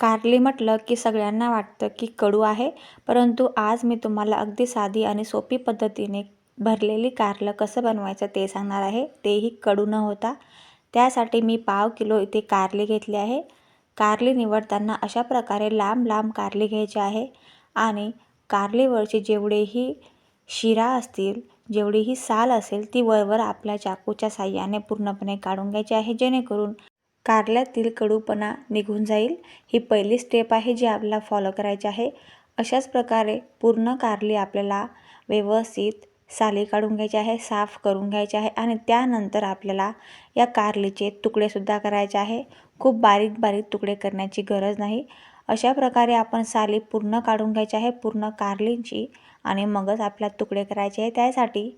कारली म्हटलं की सगळ्यांना वाटतं की कडू आहे परंतु आज मी तुम्हाला अगदी साधी आणि सोपी पद्धतीने भरलेली कारलं कसं बनवायचं ते सांगणार आहे. तेही कडू न होता. त्यासाठी मी पाव किलो इथे कारली घेतली आहे. कारली निवडताना अशा प्रकारे लांब लांब कारली घ्यायची आहे आणि कारलीवरची जेवढेही शिरा असतील जेवढीही साल असेल ती वरवर आपल्या चाकूच्या साह्याने पूर्णपणे काढून घ्यायची आहे जेणेकरून कारल्यातील कडूपणा निघून जाईल. ही पहिली स्टेप आहे जी आपल्याला फॉलो करायची आहे. अशाच प्रकारे पूर्ण कारली आपल्याला व्यवस्थित साली काढून घ्यायची आहे साफ करून घ्यायची आहे आणि त्यानंतर आपल्याला या कारलीचे तुकडेसुद्धा करायचे आहे. खूप बारीक बारीक तुकडे करण्याची गरज नाही. अशा प्रकारे आपण साली पूर्ण काढून घ्यायची आहे पूर्ण कारलींची आणि मगच आपल्याला तुकडे करायचे आहे. त्यासाठी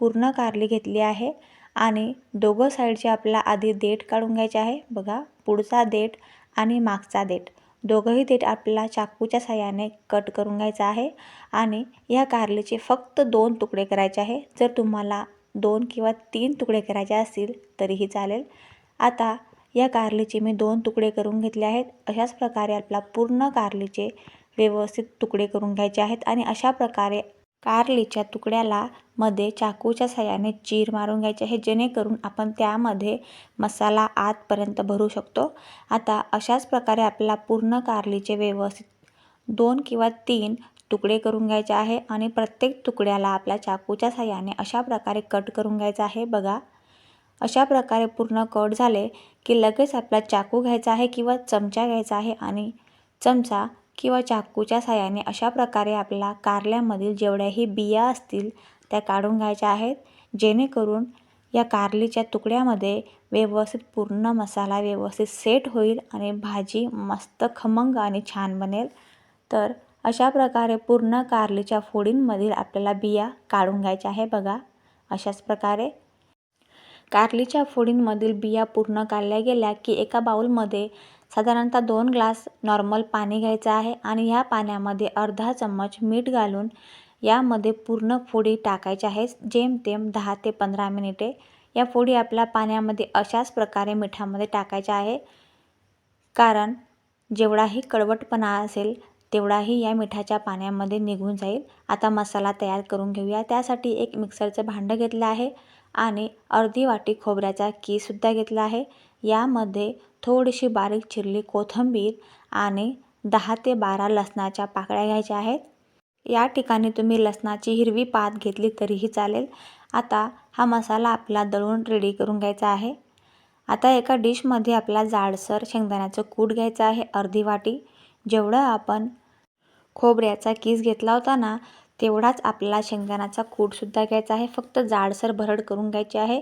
पूर्ण कारली घेतली आहे. आणि दोघं साईडचे आपल्याला आधी देठ काढून घ्यायचे आहे. बघा पुढचा देठ आणि मागचा देठ. दोघंही देठ आपल्याला चाकूच्या साह्याने कट करून घ्यायचा आहे. आणि या कारलीचे फक्त दोन तुकडे करायचे आहे. जर तुम्हाला दोन किंवा तीन तुकडे करायचे असतील तरीही चालेल. आता या कारलीचे मी दोन तुकडे करून घेतले आहेत. अशाच प्रकारे आपला पूर्ण कारलीचे व्यवस्थित तुकडे करून घ्यायचे आहेत. आणि अशा प्रकारे कारलीच्या तुकड्याला मध्ये चाकूच्या साहाय्याने चीर मारून घ्यायचे आहे जेणेकरून आपण त्यामध्ये मसाला आतपर्यंत भरू शकतो. आता अशाच प्रकारे आपल्याला पूर्ण कारलीचे व्यवस्थित दोन किंवा तीन तुकडे करून घ्यायचे आहे आणि प्रत्येक तुकड्याला आपल्या चाकूच्या साहाय्याने अशा प्रकारे कट करून घ्यायचं आहे. बघा अशा प्रकारे पूर्ण कट झाले की लगेच आपला चाकू घ्यायचा आहे किंवा चमचा घ्यायचा आहे आणि चमचा किंवा चाकूच्या साह्याने अशा प्रकारे आपल्याला कारल्यामधील जेवढ्याही बिया असतील त्या काढून घ्यायच्या आहेत. जेणेकरून या कारलीच्या तुकड्यामध्ये व्यवस्थित पूर्ण मसाला व्यवस्थित सेट होईल आणि भाजी मस्त खमंग आणि छान बनेल. तर अशा प्रकारे पूर्ण कारलीच्या फोडींमधील आपल्याला बिया काढून घ्यायच्या आहे बघा. अशाच प्रकारे. कारलीच्या फोडींमधील बिया पूर्ण काढल्या गेल्या की एका बाउलमध्ये साधारणतः दोन ग्लास नॉर्मल पाणी घ्यायचं आहे आणि ह्या पाण्यामध्ये अर्धा चम्मच मीठ घालून यामध्ये पूर्ण फोडी टाकायची आहे. जेमतेम दहा ते पंधरा मिनिटे. या फोडी आपल्या पाण्यामध्ये अशाच प्रकारे मिठामध्ये टाकायच्या आहे. कारण जेवढाही कडवटपणा असेल तेवढाही या मिठाच्या पाण्यामध्ये निघून जाईल. आता मसाला तयार करून घेऊया. त्यासाठी एक मिक्सरचं भांडं घेतलं आहे. आणि अर्धी वाटी खोबऱ्याचा कीसुद्धा घेतला आहे. यामध्ये थोडीशी बारीक चिरली कोथिंबीर आणि दहा ते बारा लसणाच्या पाकळ्या घ्यायच्या आहेत. या ठिकाणी तुम्ही लसणाची हिरवी पात घेतली तरीही चालेल. आता हा मसाला आपला दळून रेडी करून घ्यायचा आहे. आता एका डिशमध्ये आपला जाडसर शेंगदाण्याचं कूट घ्यायचं आहे अर्धी वाटी. जेवढं आपण खोबऱ्याचा कीस घेतला होता ना तेवढाच आपल्याला शेंगदाण्याचा कूटसुद्धा घ्यायचा आहे. फक्त जाडसर भरड करून घ्यायची आहे.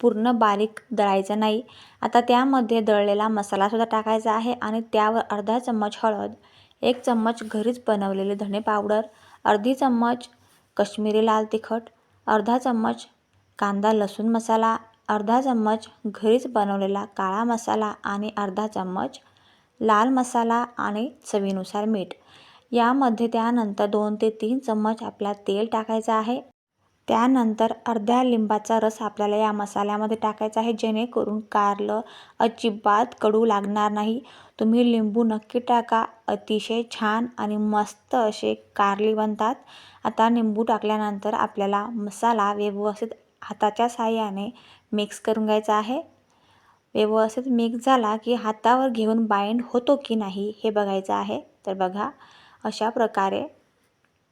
पूर्ण बारीक दळायचं नाही. आता त्यामध्ये दळलेला मसालासुद्धा टाकायचा आहे आणि त्यावर अर्धा चम्मच हळद एक चम्मच घरीच बनवलेले धणे पावडर अर्धी चम्मच कश्मीरी लाल तिखट अर्धा चम्मच कांदा लसूण मसाला अर्धा चम्मच घरीच बनवलेला काळा मसाला आणि अर्धा चम्मच लाल मसाला आणि चवीनुसार मीठ. यामध्ये त्यानंतर दोन ते तीन चम्मच आपला तेल टाकायचं आहे. त्यानंतर अर्ध्या लिंबाचा रस आपल्याला या मसाल्यामध्ये टाकायचा आहे जेणेकरून कारलं अजिबात कडू लागणार नाही. तुम्ही लिंबू नक्की टाका अतिशय छान आणि मस्त असे कारली बनतात. आता लिंबू टाकल्यानंतर आपल्याला मसाला व्यवस्थित हाताच्या साह्याने मिक्स करून घ्यायचा आहे. व्यवस्थित मिक्स झाला की हातावर घेऊन बाइंड होतो की नाही हे बघायचं आहे. तर बघा अशा प्रकारे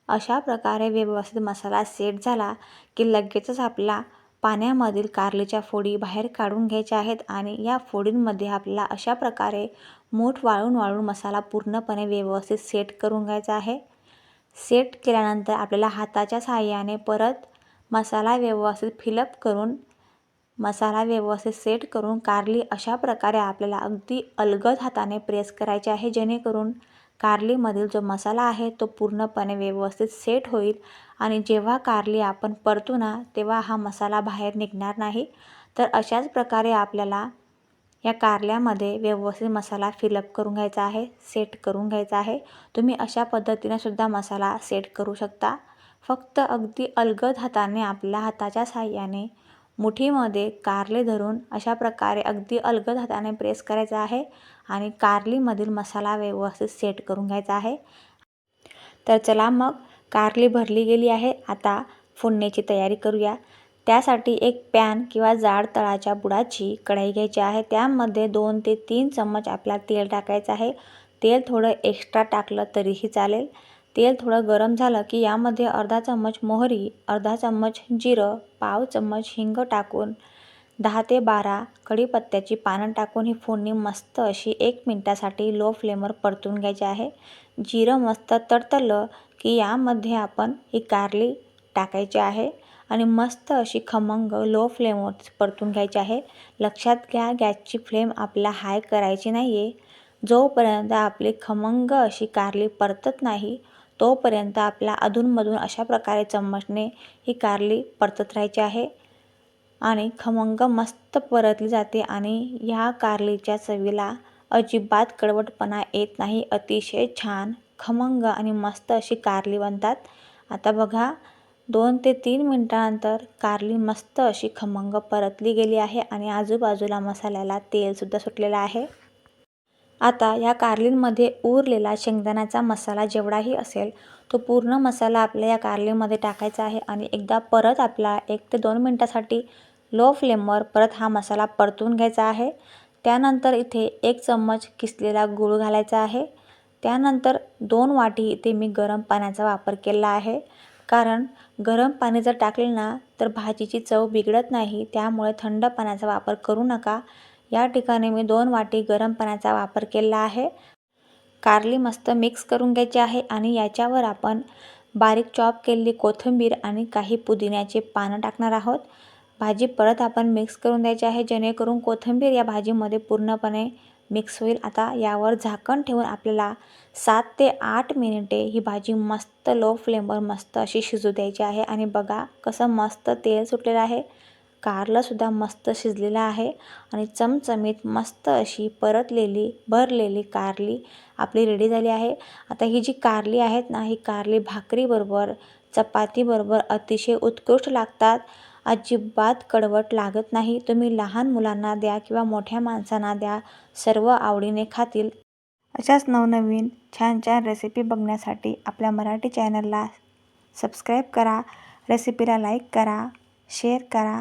अशा प्रकारे व्यवस्थित मसाला सेट झाला की लगेचच आपला पाण्यामधील कारलीच्या फोडी बाहेर काढून घ्यायच्या आहेत आणि या फोडींमध्ये आपल्याला अशा प्रकारे मूठ वाळून वाळून मसाला पूर्णपणे व्यवस्थित सेट करून घ्यायचा आहे. सेट केल्यानंतर आपल्याला हाताच्या सहाय्याने परत मसाला व्यवस्थित फिलअप करून मसाला व्यवस्थित सेट करून कारली अशा प्रकारे आपल्याला अगदी अलगद हाताने प्रेस करायचे आहे जेणेकरून कारलीमधील जो मसाला आहे तो पूर्णपणे व्यवस्थित सेट होईल आणि जेव्हा कारली आपण परतू ना तेव्हा हा मसाला बाहेर निघणार नाही. तर अशाच प्रकारे आपल्याला या कारल्यामध्ये व्यवस्थित मसाला फिलअप करून घ्यायचा आहे सेट करून घ्यायचा आहे. तुम्ही अशा पद्धतीने सुद्धा मसाला सेट करू शकता. फक्त अगदी अलगद हाताने आपल्या हाताच्या साह्याने मुठीमध्ये कारले धरून अशा प्रकारे अगदी अलगद हाताने प्रेस करायचा आहे आणि कारलीमधील मसाला व्यवस्थित सेट करून घ्यायचा आहे. तर चला मग कारली भरली गेली आहे. आता फोडण्याची तयारी करूया. त्यासाठी एक पॅन किंवा जाड तळाच्या बुडाची कढाई घ्यायची आहे. त्यामध्ये दोन ते तीन चम्मच आपला तेल टाकायचं आहे. तेल थोडं एक्स्ट्रा टाकलं तरीही चालेल. तेल थोडं गरम झालं की यामध्ये अर्धा चम्मच मोहरी अर्धा चम्मच जिरं पाव चम्मच हिंग टाकून दहा ते बारा कढीपत्त्याची पानं टाकून ही फोडणी मस्त अशी एक मिनटासाठी लो फ्लेमवर परतून घ्यायची आहे. जिरं मस्त तडतडलं की यामध्ये आपण ही कारली टाकायची आहे आणि मस्त अशी खमंग लो फ्लेमवर परतून घ्यायची आहे. लक्षात घ्या गॅसची फ्लेम आपला हाय करायची नाही आहे जोपर्यंत आपली खमंग अशी कारली परतत नाही तोपर्यंत आपला अधूनमधून अशा प्रकारे चम्मचने ही कारली परतत राहायची आहे आणि खमंग मस्त परतली जाते आणि ह्या कारलीच्या चवीला अजिबात कडवटपणा येत नाही. अतिशय छान खमंग आणि मस्त अशी कारली बनतात. आता बघा दोन ते तीन मिनटानंतर कारली मस्त अशी खमंग परतली गेली आहे आणि आजूबाजूला मसाल्याला तेलसुद्धा सुटलेलं आहे. आता या कारलींमध्ये उरलेला शेंगदाण्याचा मसाला जेवढाही असेल तो पूर्ण मसाला आपल्या या कारलीमध्ये टाकायचा आहे आणि एकदा परत आपला एक ते दोन मिनटासाठी लो फ्लेमवर परत हा मसाला परतून घ्यायचा आहे. त्यानंतर इथे एक चम्मच किसलेला गूळ घालायचा आहे. त्यानंतर दोन वाटी इथे मी गरम पाण्याचा वापर केला आहे. कारण गरम पाणी जर टाकले ना तर भाजीची चव बिघडत नाही त्यामुळे थंड पाण्याचा वापर करू नका. या ठिकाणी मी दोन वाटी गरम पाण्याचा वापर केला आहे. कारली मस्त मिक्स करून घ्यायची आहे आणि याच्यावर आपण बारीक चॉप केलेली कोथिंबीर आणि काही पुदिन्याचे पानं टाकणार आहोत. भाजी परत आपण मिक्स करून द्यायची आहे जेणेकरून कोथिंबीर या भाजीमध्ये पूर्णपणे मिक्स होईल. आता यावर झाकण ठेवून आपल्याला सात ते आठ मिनिटे ही भाजी मस्त लो फ्लेमवर मस्त अशी शिजू द्यायची आहे. आणि बघा कसं मस्त तेल सुटलेलं आहे. कारलासुद्धा मस्त शिजलेलं आहे. आणि चमचमीत मस्त अशी परतलेली भरलेली कारली आपली रेडी झाली आहे. आता ही जी कारली आहेत ना ही कारली भाकरीबरोबर चपातीबरोबर अतिशय उत्कृष्ट लागतात. अजिबात कडवट लागत नाही. तुम्ही लहान मुलांना द्या किंवा मोठ्या माणसांना द्या सर्व आवडीने खातील. अशाच नवनवीन छान छान रेसिपी बघण्यासाठी आपल्या मराठी चॅनलला सबस्क्राईब करा. रेसिपीला लाईक करा शेअर करा.